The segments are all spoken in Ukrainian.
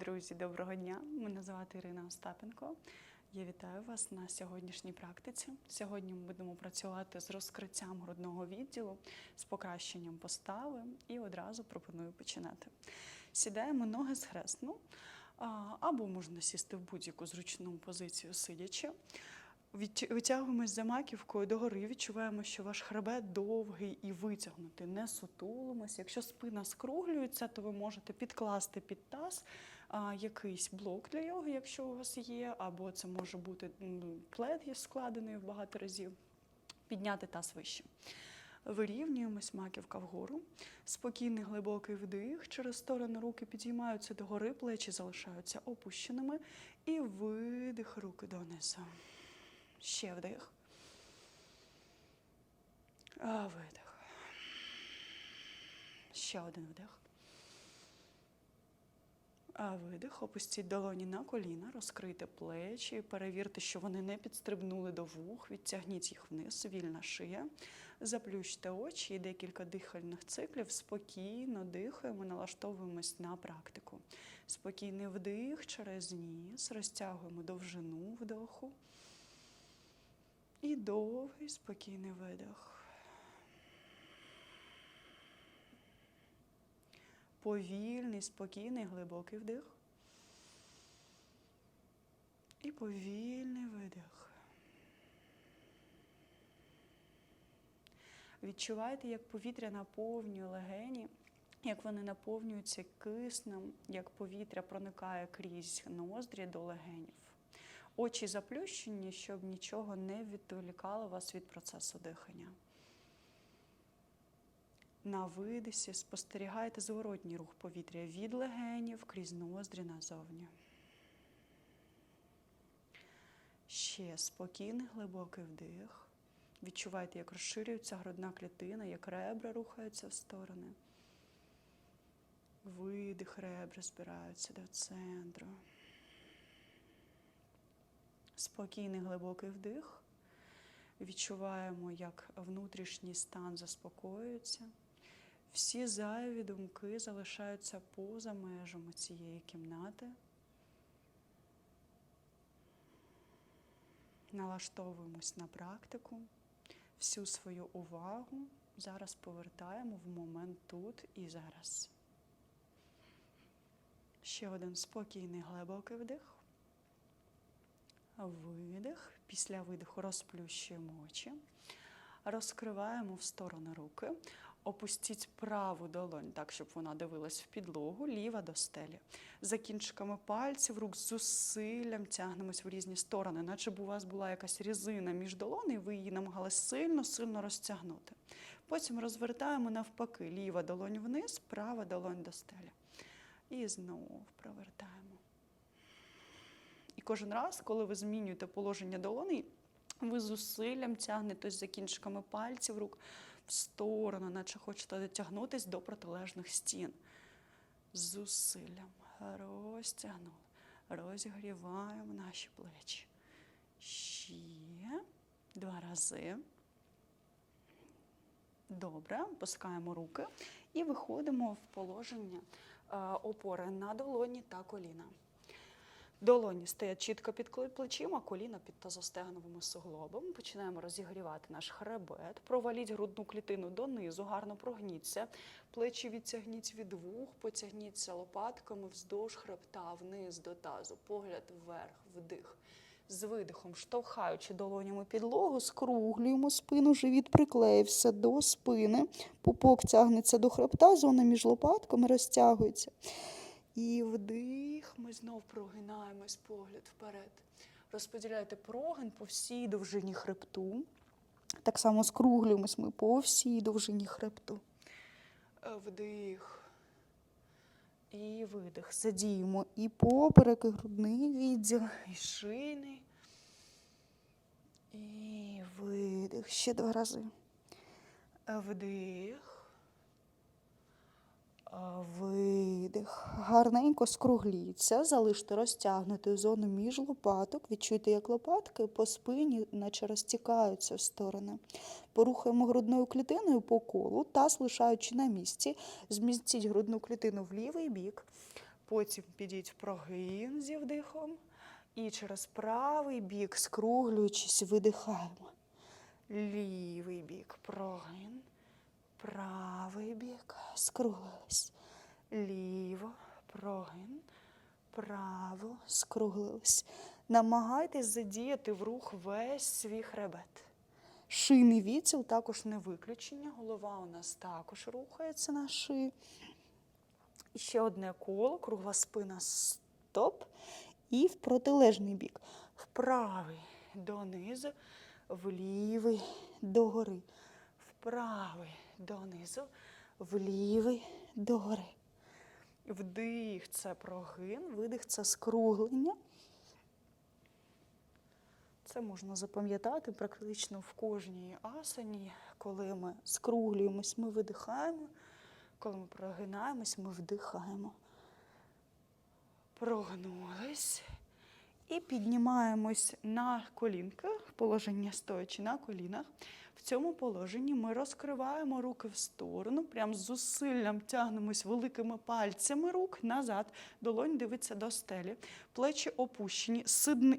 Друзі, доброго дня! Мене звати Ірина Остапенко. Я вітаю вас на сьогоднішній практиці. Сьогодні ми будемо працювати з розкриттям грудного відділу, з покращенням постави і одразу пропоную починати. Сідаємо ноги схресно, а, або можна сісти в будь-яку зручну позицію сидячи. Витягуємось за маківкою догори, відчуваємо, що ваш хребет довгий і витягнутий. Не сутулимось. Якщо спина скруглюється, то ви можете підкласти під таз якийсь блок для йоги, якщо у вас є, або це може бути плед є складений в багато разів. Підняти таз вище. Вирівнюємось маківка вгору. Спокійний глибокий вдих. Через сторони руки підіймаються догори, плечі залишаються опущеними. І видих руки донизу. Ще вдих. А, видих. Ще один вдих. Видих. Опустіть долоні на коліна, розкрийте плечі, перевірте, що вони не підстрибнули до вух, відтягніть їх вниз, вільна шия. Заплющте очі і декілька дихальних циклів. Спокійно дихаємо, налаштовуємось на практику. Спокійний вдих через ніс, розтягуємо довжину вдоху. І довгий спокійний видих. Повільний, спокійний, глибокий вдих. І повільний видих. Відчувайте, як повітря наповнює легені, як вони наповнюються киснем, як повітря проникає крізь ноздрі до легенів. Очі заплющені, щоб нічого не відволікало вас від процесу дихання. На видисі спостерігайте зворотній рух повітря від легенів крізь ноздрі назовні. Ще спокійний глибокий вдих. Відчувайте, як розширюється грудна клітина, як ребра рухаються в сторони. Видих, ребра збираються до центру. Спокійний глибокий вдих. Відчуваємо, як внутрішній стан заспокоюється. Всі зайві думки залишаються поза межами цієї кімнати. Налаштовуємось на практику. Всю свою увагу зараз повертаємо в момент тут і зараз. Ще один спокійний глибокий вдих. Видих. Після видиху розплющуємо очі. Розкриваємо в сторони руки. Опустіть праву долонь так, щоб вона дивилась в підлогу, ліва до стелі. За кінчиками пальців рук з зусиллям тягнемось в різні сторони, наче б у вас була якась різина між долони, і ви її намагались сильно-сильно розтягнути. Потім розвертаємо навпаки, ліва долонь вниз, права долонь до стелі. І знову провертаємо. І кожен раз, коли ви змінюєте положення долони, ви зусиллям тягнетесь за кінчиками пальців рук в сторону, наче хочете дотягнутися до протилежних стін. Зусиллям розтягнули, розігріваємо наші плечі. Ще два рази. Добре, опускаємо руки і виходимо в положення е, опори на долоні та коліна. Долоні стоять чітко під плечима, коліна під тазостегновими суглобами. Починаємо розігрівати наш хребет. Проваліть грудну клітину донизу, гарно прогніться. Плечі відтягніть від вух, потягніться лопатками вздовж хребта, вниз до тазу, погляд вверх, вдих. З видихом, штовхаючи долонями підлогу, скруглюємо спину, живіт приклеївся до спини, пупок тягнеться до хребта, зона між лопатками розтягується. І вдих, ми знов прогинаємось погляд вперед. Розподіляйте прогин по всій довжині хребту. Так само скруглюємось ми по всій довжині хребту. Е, Вдих. І видих. Задіємо і поперек, і грудний відділ, і шийний. І видих. Ще два рази. Е, Вдих. Видих. Гарненько скругліться, залиште розтягнуту зону між лопаток. Відчуйте, як лопатки по спині, наче розтікаються в сторони. Порухаємо грудною клітиною по колу, таз лишаючи на місці. Змістіть грудну клітину в лівий бік. Потім підіть в прогин зі вдихом. І через правий бік, скруглюючись, видихаємо. Лівий бік прогин. Правий бік. Скруглились. Ліво, прогин. Право, скруглились. Намагайтесь задіяти в рух весь свій хребет. Шийний відділ також не виключення. Голова у нас також рухається на шиї. І ще одне коло, кругла спина, стоп. І в протилежний бік. В правий донизу, в лівий догори. В правий донизу, в лівий догори. Вдих це прогин, видих це скруглення. Це можна запам'ятати практично в кожній асані. Коли ми скруглюємось, ми видихаємо. Коли ми прогинаємось, ми вдихаємо. Прогнулись. І піднімаємось на колінки, в положення стоячи на колінах. В цьому положенні ми розкриваємо руки в сторону, прям з зусиллям тягнемось великими пальцями рук назад. Долонь дивиться до стелі. Плечі опущені,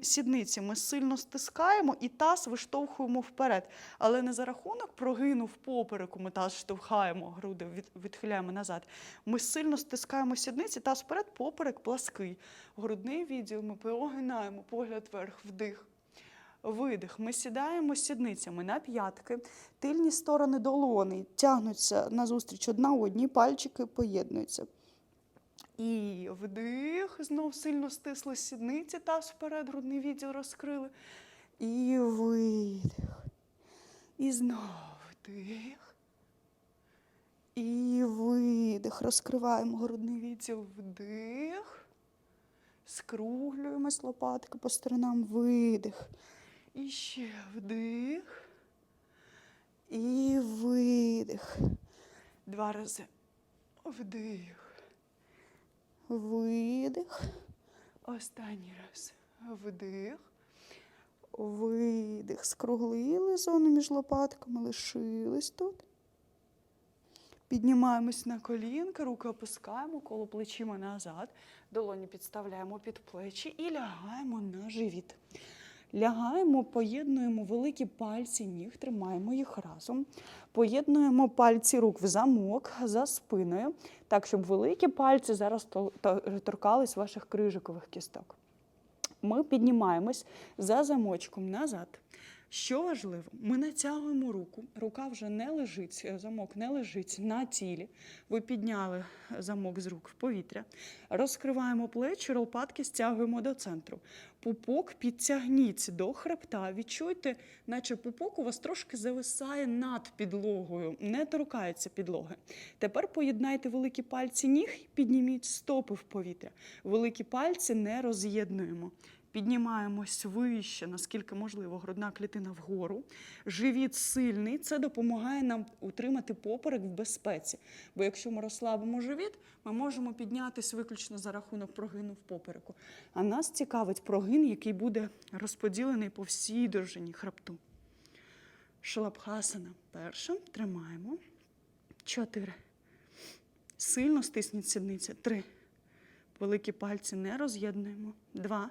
сідниці ми сильно стискаємо і таз виштовхуємо вперед. Але не за рахунок прогину в попереку ми таз штовхаємо, груди відхиляємо назад. Ми сильно стискаємо сідниці, таз вперед, поперек плаский. Грудний відділ ми прогинаємо, погляд вверх, вдих. Видих. Ми сідаємо сідницями на п'ятки, тильні сторони долони тягнуться назустріч одна одній, пальчики поєднуються. І вдих, знов сильно стисли сідниці, таз вперед, грудний відділ розкрили. І видих. І знов вдих. І видих. Розкриваємо грудний відділ, вдих. Скруглюємось лопатки по сторонам, видих. І ще вдих. І видих. Два рази. Вдих. Видих. Останній раз. Вдих. Видих. Скруглили зону між лопатками, лишились тут. Піднімаємось на колінка, руки опускаємо, коло плечима назад, долоні підставляємо під плечі і лягаємо на живіт. Лягаємо, поєднуємо великі пальці ніг, тримаємо їх разом. Поєднуємо пальці рук в замок за спиною, так, щоб великі пальці зараз то- то- торкались ваших крижикових кісток. Ми піднімаємось за замочком назад. Що важливо, ми натягуємо руку, рука вже не лежить, е, замок не лежить на тілі. Ви підняли замок з рук в повітря, розкриваємо плечі, лопатки стягуємо до центру. Пупок підтягніть до хребта. Відчуйте, наче пупок у вас трошки зависає над підлогою, не торкається підлоги. Тепер поєднайте великі пальці ніг і підніміть стопи в повітря. Великі пальці не роз'єднуємо. Піднімаємось вище, наскільки можливо, грудна клітина вгору. Живіт сильний. Це допомагає нам утримати поперек в безпеці. Бо якщо ми розслабимо живіт, ми можемо піднятися виключно за рахунок прогину в попереку. А нас цікавить прогин, який буде розподілений по всій довжині хребту. Шалабхасана. Перша. Тримаємо. Чотири. Сильно стисніть сідниці. Три. Великі пальці не роз'єднуємо. Два.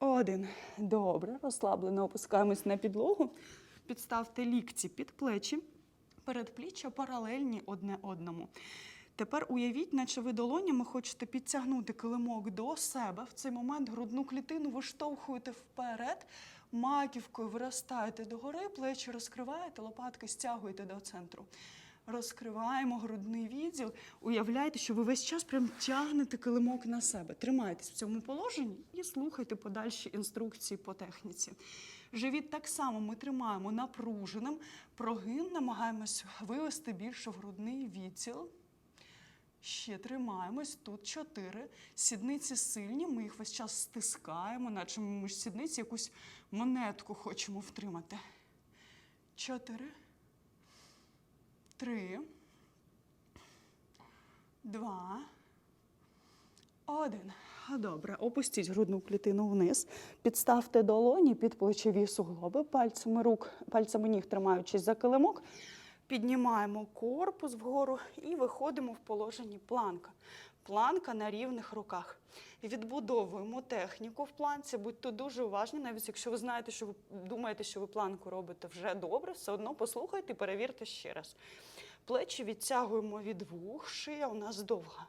Один. Добре. Розслаблено опускаємось на підлогу. Підставте лікті під плечі. Передпліччя паралельні одне одному. Тепер уявіть, наче ви долонями хочете підтягнути килимок до себе. В цей момент грудну клітину виштовхуєте вперед, маківкою виростаєте догори, плечі розкриваєте, лопатки стягуєте до центру. Розкриваємо грудний відділ. Уявляйте, що ви весь час прям тягнете килимок на себе. Тримайтесь в цьому положенні і слухайте подальші інструкції по техніці. Живіт так само ми тримаємо напруженим. Прогин намагаємось вивести більше в грудний відділ. Ще тримаємось. Тут чотири. Сідниці сильні, ми їх весь час стискаємо, наче ми між сідниці якусь монетку хочемо втримати. Чотири. Три. Два. Один. Добре. Опустіть грудну клітину вниз. Підставте долоні під плечові суглоби, пальцями рук, пальцями ніг тримаючись за килимок. Піднімаємо корпус вгору і виходимо в положенні планка. Планка на рівних руках. Відбудовуємо техніку в планці. Будьте дуже уважні, навіть якщо ви знаєте, що ви думаєте, що ви планку робите вже добре, все одно послухайте і перевірте ще раз. Плечі відтягуємо від вух, шия у нас довга.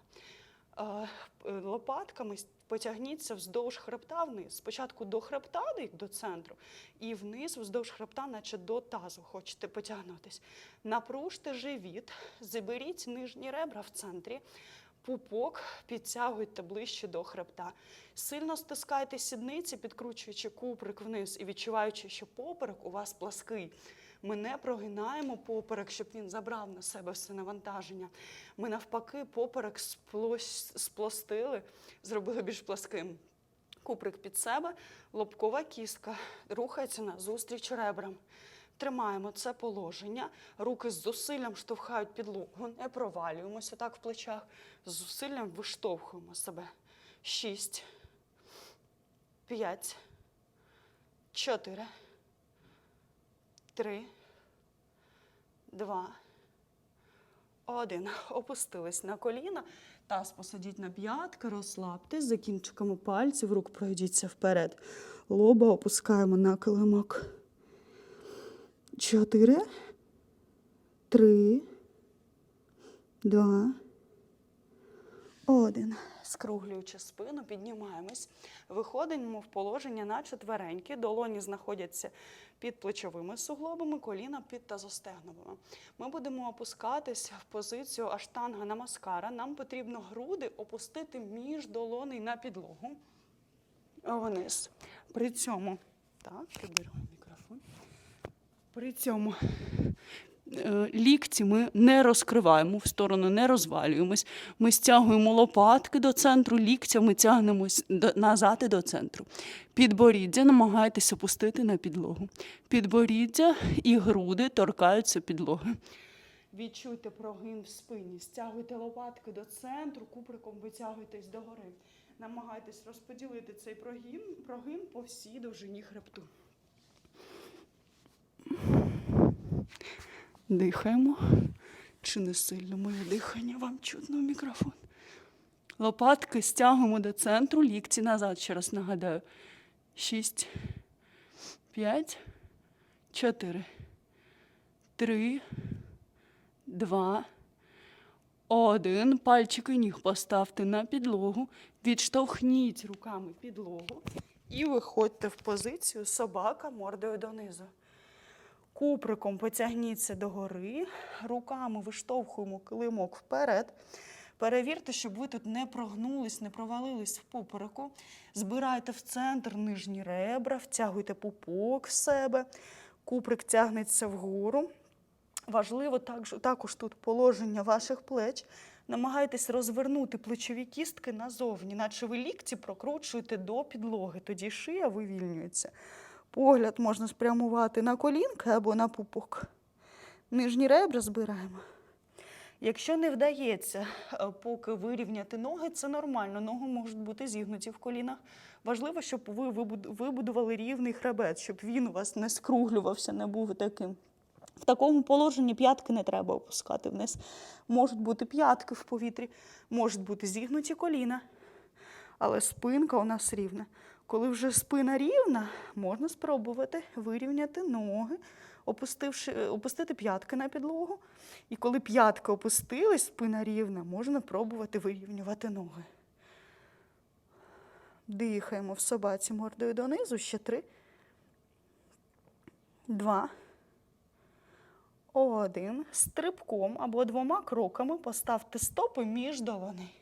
Е, Лопатками потягніться вздовж хребта вниз. Спочатку до хребта, до центру, і вниз вздовж хребта, наче до тазу, хочете потягнутись. Напружте живіт, заберіть нижні ребра в центрі, пупок підтягуйте ближче до хребта. Сильно стискайте сідниці, підкручуючи куприк вниз і відчуваючи, що поперек у вас плаский. Ми не прогинаємо поперек, щоб він забрав на себе все навантаження. Ми навпаки поперек сплостили, зробили більш пласким. Куприк під себе, лобкова кістка рухається назустріч ребрам. Тримаємо це положення, руки з зусиллям штовхають підлогу, не провалюємося так в плечах, з зусиллям виштовхуємо себе. Шість, п'ять, чотири, три, два, один. Опустились на коліна. Таз посадіть на п'ятки, розслабтесь, за кінчиками пальців, рук пройдіться вперед. Лоба опускаємо на килимок. Чотири, три, два, один. Скруглюючи спину, піднімаємось. Виходимо в положення на четвереньки. Долоні знаходяться під плечовими суглобами, коліна під тазостегновими. Ми будемо опускатися в позицію аштанга намаскара. Нам потрібно груди опустити між долоней на підлогу. Вниз. При цьому, так, приберу мікрофон. При цьому е, лікті ми не розкриваємо в сторону, не розвалюємось. Ми стягуємо лопатки до центру, ліктями тягнемось назад і до центру. Підборіддя намагайтесь опустити на підлогу. Підборіддя і груди торкаються підлоги. Відчуйте прогин в спині, стягуйте лопатки до центру, куприком витягуйтесь догори. Намагайтесь розподілити цей прогин, прогин по всій довжині хребту. Дихаємо. Чи не сильно моє дихання вам чутно в мікрофон? Лопатки стягуємо до центру, лікті назад, ще раз нагадаю. Шість, п'ять, чотири, три, два, один. Пальчики ніг поставте на підлогу, відштовхніть руками підлогу і виходьте в позицію собака мордою донизу. Куприком потягніться догори, руками виштовхуємо килимок вперед. Перевірте, щоб ви тут не прогнулись, не провалились в попереку. Збирайте в центр нижні ребра, втягуйте пупок в себе. Куприк тягнеться вгору. Важливо також, також тут положення ваших плеч. Намагайтесь розвернути плечові кістки назовні, наче ви лікті прокручуєте до підлоги. Тоді шия вивільнюється. Погляд можна спрямувати на колінки або на пупок. Нижні ребра збираємо. Якщо не вдається е, поки вирівняти ноги, це нормально. Ноги можуть бути зігнуті в колінах. Важливо, щоб ви вибудували рівний хребет, щоб він у вас не скруглювався, не був таким. В такому положенні п'ятки не треба опускати вниз. Можуть бути п'ятки в повітрі, можуть бути зігнуті коліна, але спинка у нас рівна. Коли вже спина рівна, можна спробувати вирівняти ноги, опустивши, е, опустити п'ятки на підлогу. І коли п'ятки опустились, спина рівна, можна пробувати вирівнювати ноги. Дихаємо в собаці мордою донизу. Ще три. Два. Один. Стрибком або двома кроками поставте стопи між долоней.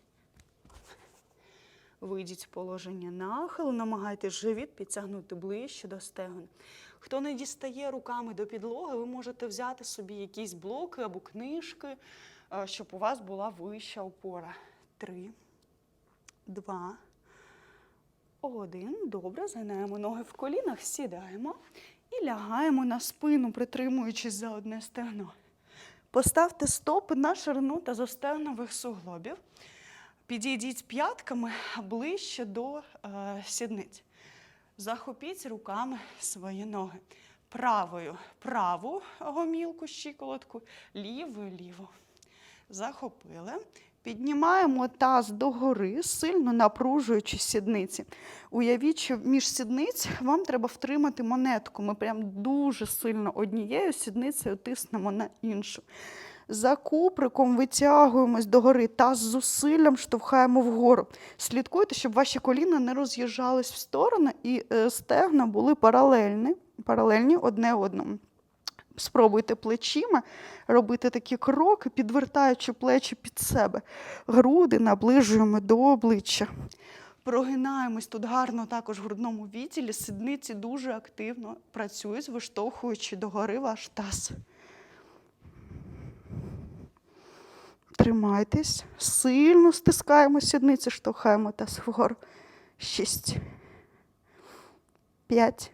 Вийдіть в положення нахилу, намагайтесь живіт підтягнути ближче до стегон. Хто не дістає руками до підлоги, ви можете взяти собі якісь блоки або книжки, е, щоб у вас була вища опора. Три, два, один. Добре, згинаємо ноги в колінах, сідаємо і лягаємо на спину, притримуючись за одне стегно. Поставте стопи на ширину та зостегнових суглобів. Підійдіть п'ятками ближче до е, сідниць. Захопіть руками свої ноги. Правою праву гомілку, щиколотку, лівою ліву. Захопили. Піднімаємо таз догори, сильно напружуючи сідниці. Уявіть, що між сідниць вам треба втримати монетку. Ми прям дуже сильно однією сідницею тиснемо на іншу. За куприком витягуємось догори, таз з зусиллям штовхаємо вгору. Слідкуйте, щоб ваші коліна не роз'їжджались в сторони і е, стегна були паралельні, паралельні одне одному. Спробуйте плечима робити такі кроки, підвертаючи плечі під себе. Груди наближуємо до обличчя. Прогинаємось тут гарно також в грудному відділі. Сідниці дуже активно працюють, виштовхуючи догори ваш таз. Тримайтесь, сильно стискаємо сідниці, штовхаємо таз вгору. Шість. П'ять.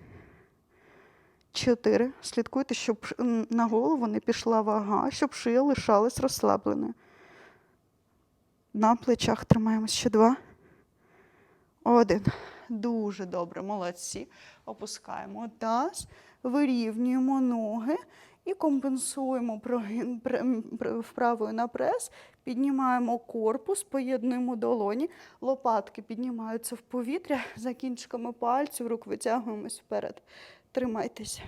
Чотири. Слідкуйте, щоб на голову не пішла вага, щоб шия лишалась розслабленою. На плечах тримаємось ще два. Один. Дуже добре, молодці. Опускаємо таз, вирівнюємо ноги і компенсуємо вправою на прес. Піднімаємо корпус, поєднуємо долоні, лопатки піднімаються в повітря, за кінчиками пальців, рук витягуємось вперед. Тримайтеся.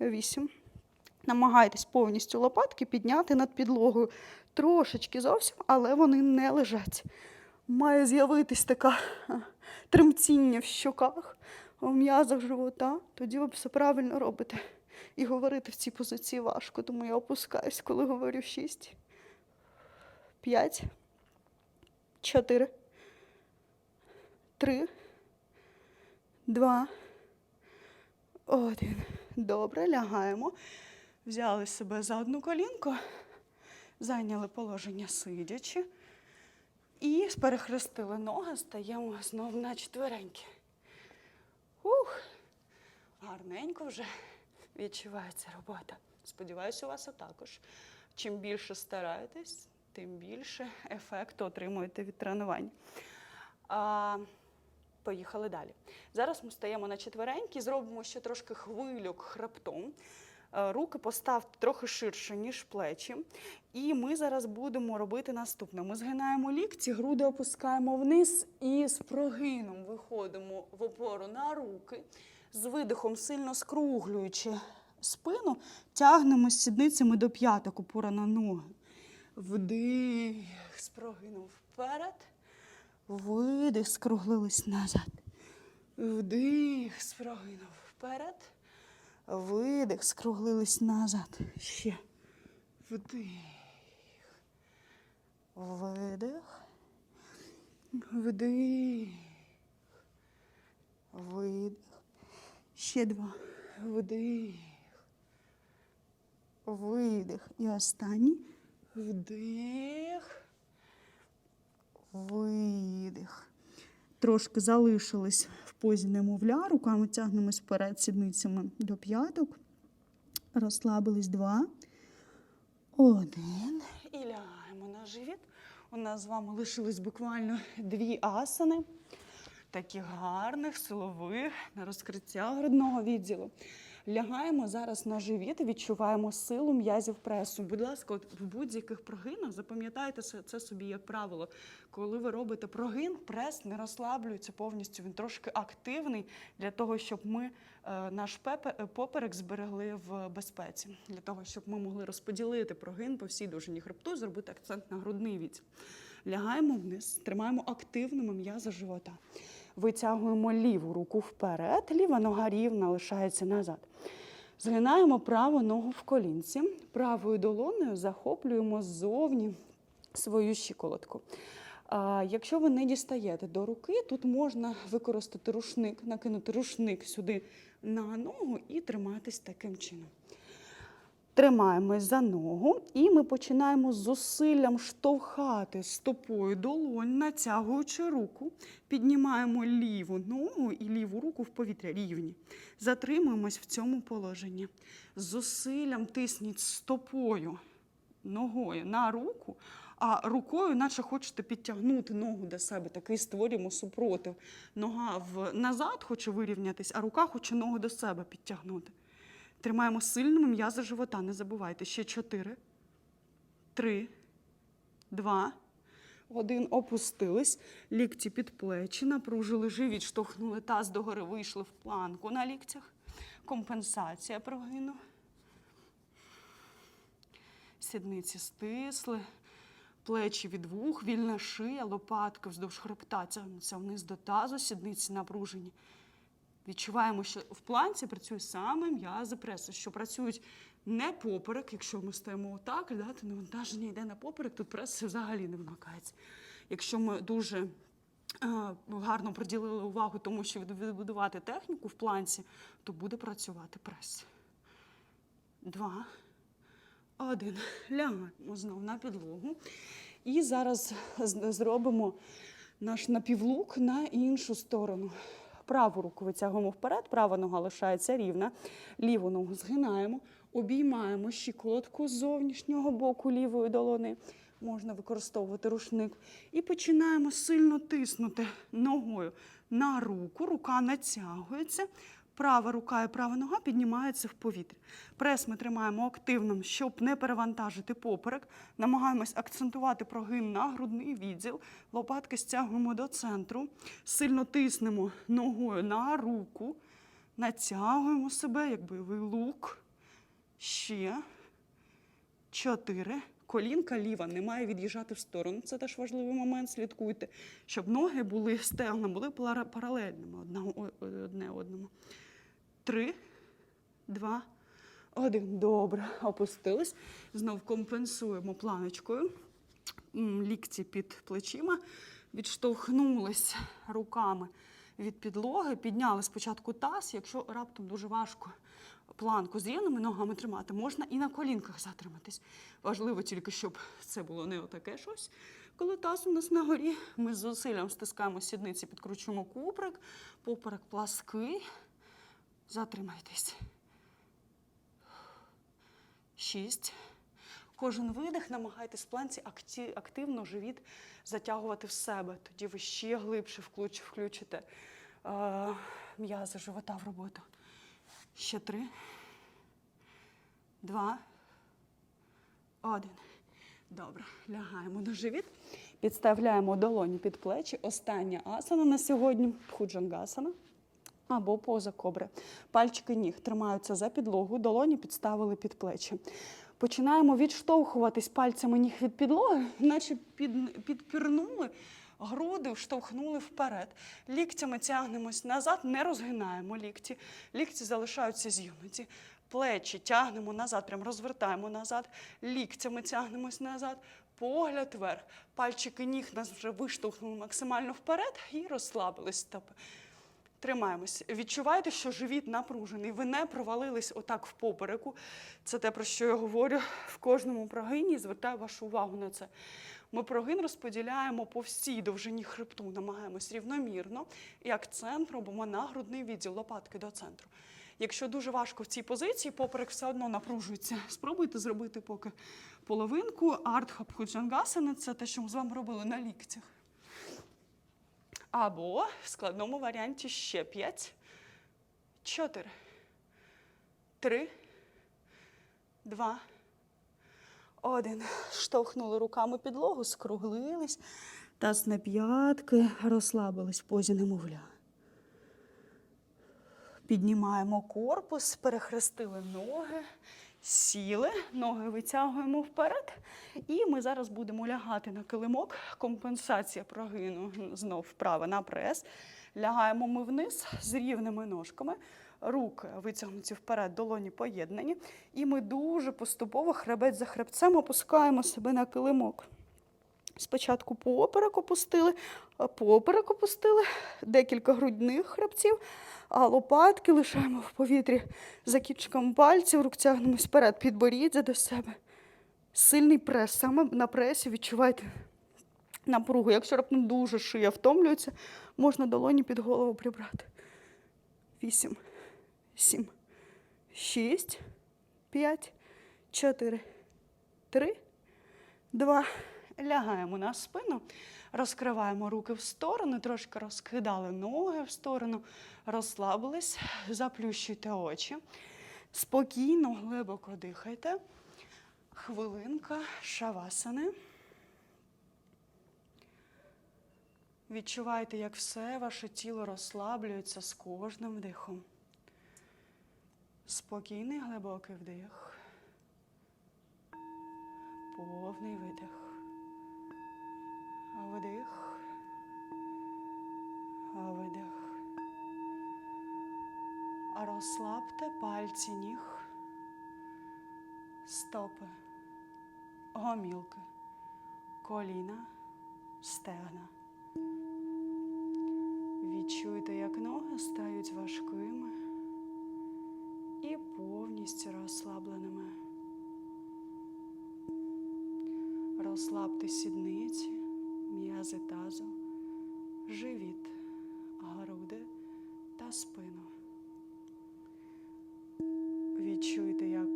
Вісім. Намагайтесь повністю лопатки підняти над підлогою. Трошечки зовсім, але вони не лежать. Має з'явитись така тремтіння в щоках, в м'язах живота. Тоді ви все правильно робите. І говорити в цій позиції важко, тому я опускаюсь, коли говорю шість. П'ять. Чотири. Три. Два. Один. Добре, лягаємо. Взяли себе за одну колінку, зайняли положення сидячи. І перехрестили ноги, стаємо знову на четвереньки. Ух, гарненько вже відчувається робота. Сподіваюся, у вас також. Чим більше стараєтесь, тим більше ефекту отримуєте від тренувань. А, поїхали далі. Зараз ми стаємо на четвереньки, зробимо ще трошки хвилюк хребтом. Руки поставте трохи ширше, ніж плечі. І ми зараз будемо робити наступне. Ми згинаємо лікті, груди опускаємо вниз і з прогином виходимо в опору на руки. З видихом, сильно скруглюючи спину, тягнемо сідницями до п'яток, опора на ноги. Вдих, з прогином вперед. Видих, скруглились назад. Вдих, з прогином вперед. Видих, скруглились назад. Ще. Вдих. Видих. Вдих. Видих. Ще два. Вдих. Видих. І останній. Вдих. Видих. Трошки залишились в позі немовля, руками тягнемось вперед сідницями до п'яток. Розслабились два. Один. І лягаємо на живіт. У нас з вами лишились буквально дві асани. Таких гарних, силових, на розкриття грудного відділу. Лягаємо зараз на живіт відчуваємо силу м'язів пресу. Будь ласка, от в будь-яких прогинах запам'ятайте це, собі як правило. Коли ви робите прогин, прес не розслаблюється повністю. Він трошки активний для того, щоб ми е, наш е, поперек зберегли в безпеці, для того, щоб ми могли розподілити прогин по всій довжині хребту, зробити акцент на грудний відділ. Лягаємо вниз, тримаємо активними м'язи живота. Витягуємо ліву руку вперед, ліва нога рівна лишається назад. Згинаємо праву ногу в колінці, правою долонею захоплюємо ззовні свою щиколотку. Якщо ви не дістаєте до руки, тут можна використати рушник, накинути рушник сюди на ногу і триматись таким чином. Тримаємось за ногу, і ми починаємо з зусиллям штовхати стопою долонь, натягуючи руку. Піднімаємо ліву ногу і ліву руку в повітря рівні. Затримуємось в цьому положенні. З зусиллям тисніть стопою, ногою на руку, а рукою, наче хочете підтягнути ногу до себе. Такий створюємо супротив. Нога в назад хоче вирівнятись, а рука хоче ногу до себе підтягнути. Тримаємо сильними м'язи живота. Не забувайте. Ще чотири, три, два, Один опустились, лікті під плечі, напружили живіт, штовхнули таз догори, вийшли в планку на ліктях. Компенсація прогину. Сідниці стисли, плечі від вух, вільна шия, лопатки вздовж хребта тягнуться вниз до тазу, сідниці напружені. Відчуваємо, що в планці працює саме м'язи преси, що працюють не поперек. Якщо ми стоїмо отак, да, то навантаження йде на поперек, тут прес взагалі не вимикається. Якщо ми дуже е, гарно приділили увагу тому, що відбудувати техніку в планці, то буде працювати прес. Два. Один. Лягаємо знову на підлогу. І зараз зробимо наш напівлук на іншу сторону. Праву руку витягуємо вперед, права нога лишається рівна, ліву ногу згинаємо, обіймаємо щиколотку з зовнішнього боку лівої долони. Можна використовувати рушник. І починаємо сильно тиснути ногою на руку. Рука натягується. Права рука і права нога піднімаються в повітря. Прес ми тримаємо активним, щоб не перевантажити поперек. Намагаємось акцентувати прогин на грудний відділ. Лопатки стягуємо до центру. Сильно тиснемо ногою на руку. Натягуємо себе, як бойовий лук. Ще. Чотири. Колінка ліва не має від'їжджати в сторону. Це теж важливий момент. Слідкуйте, щоб ноги були стегна, були паралельними одне одному. Три, два, один. Добре. Опустились. Знов компенсуємо планочкою. М, Лікті під плечима. Відштовхнулись руками від підлоги, підняли спочатку таз. Якщо раптом дуже важко планку з рівними ногами тримати, можна і на колінках затриматись. Важливо тільки, щоб це було не отаке щось. Коли таз у нас на горі, ми з зусиллям стискаємо сідниці, підкручуємо куприк, поперек плаский. Затримайтесь. Шість. Кожен видих намагайтесь в планці активно живіт затягувати в себе. Тоді ви ще глибше включите е, м'язи живота в роботу. Ще три, два, один. Добре, лягаємо на живіт, підставляємо долоні під плечі. Остання асана на сьогодні худжангасана або поза кобри. Пальчики ніг тримаються за підлогу, долоні підставили під плечі. Починаємо відштовхуватись пальцями ніг від підлоги, наче під, підпірнули, груди вштовхнули вперед. Ліктями тягнемось назад, не розгинаємо лікті. Лікті залишаються зігнуті. Плечі тягнемо назад, прям розвертаємо назад, ліктями тягнемось назад, погляд вверх. Пальчики ніг нас вже виштовхнули максимально вперед і розслабились стопи. Тримаємось. Відчувайте, що живіт напружений. Ви не провалились отак в попереку. Це те, про що я говорю в кожному прогині. Звертаю вашу увагу на це. Ми прогин розподіляємо по всій довжині хребту, намагаємось рівномірно і акцент робимо на грудний відділ, лопатки до центру. Якщо дуже важко в цій позиції, поперек все одно напружується. Спробуйте зробити поки половинку. Артха Пхуджангасана – це те, що ми з вами робили на ліктях. Або в складному варіанті ще 5, 4, 3, 2, 1. Штовхнули руками підлогу, скруглились, таз на п'ятки, розслабились в позі немовля. Піднімаємо корпус, перехрестили ноги, сіли, ноги витягуємо вперед. І ми зараз будемо лягати на килимок. Компенсація прогину знов вправо на прес. Лягаємо ми вниз з рівними ножками. Руки витягнуті вперед, долоні поєднані. І ми дуже поступово хребець за хребцем опускаємо себе на килимок. Спочатку поперек опустили, поперек опустили, декілька грудних хребців, а лопатки лишаємо в повітрі за кінчиком пальців, рук тягнемось вперед, підборіддя до себе. Сильний прес. Саме на пресі відчувайте напругу. Якщо раптом дуже шия втомлюється, можна долоні під голову прибрати. Вісім, сім, шість, п'ять, чотири, три, два. Лягаємо на спину, розкриваємо руки в сторону, трошки розкидали ноги в сторону, розслабились, заплющуйте очі. Спокійно, глибоко дихайте. Хвилинка шавасани. Відчувайте, як все ваше тіло розслаблюється з кожним вдихом. Спокійний глибокий вдих. Повний видих. Вдих. Видих. Розслабте пальці ніг, стопи, гомілки, коліна, стегна. Відчуйте, як ноги стають важкими і повністю розслабленими. Розслабте сідниці, м'язи тазу, живіт, груди та спину. Відчуйте, як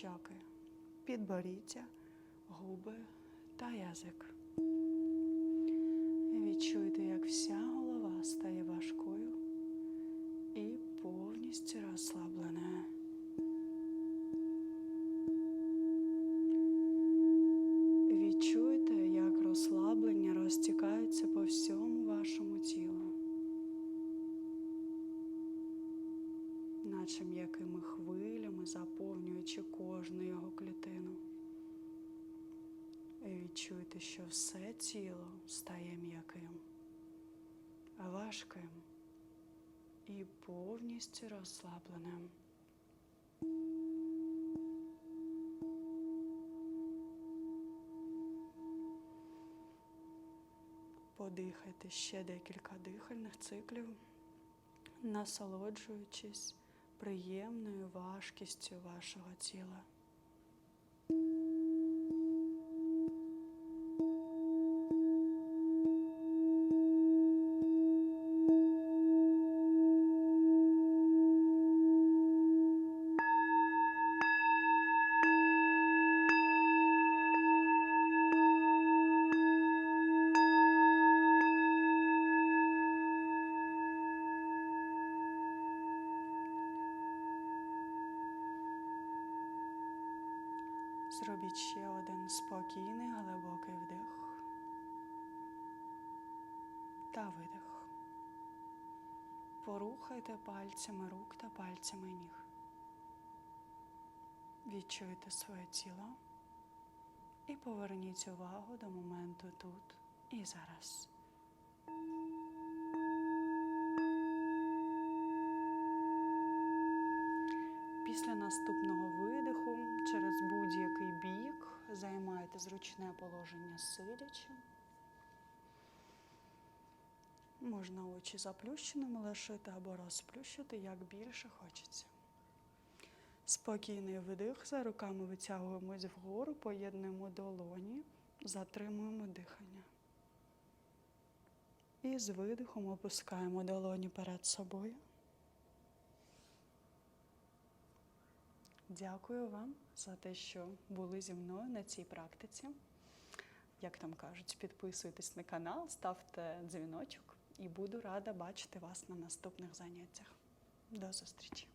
щоки, підборіддя, губи та язик. Повністю розслабленим. Подихайте ще декілька дихальних циклів, насолоджуючись приємною важкістю вашого тіла. Поверніть увагу до моменту тут і зараз. Після наступного видиху через будь-який бік займаєте зручне положення сидячи. Можна очі заплющеними лишити або розплющити, як більше хочеться. Спокійний видих, за руками витягуємось вгору, поєднуємо долоні, затримуємо дихання. І з видихом опускаємо долоні перед собою. Дякую вам за те, що були зі мною на цій практиці. Як там кажуть, підписуйтесь на канал, ставте дзвіночок і буду рада бачити вас на наступних заняттях. До зустрічі!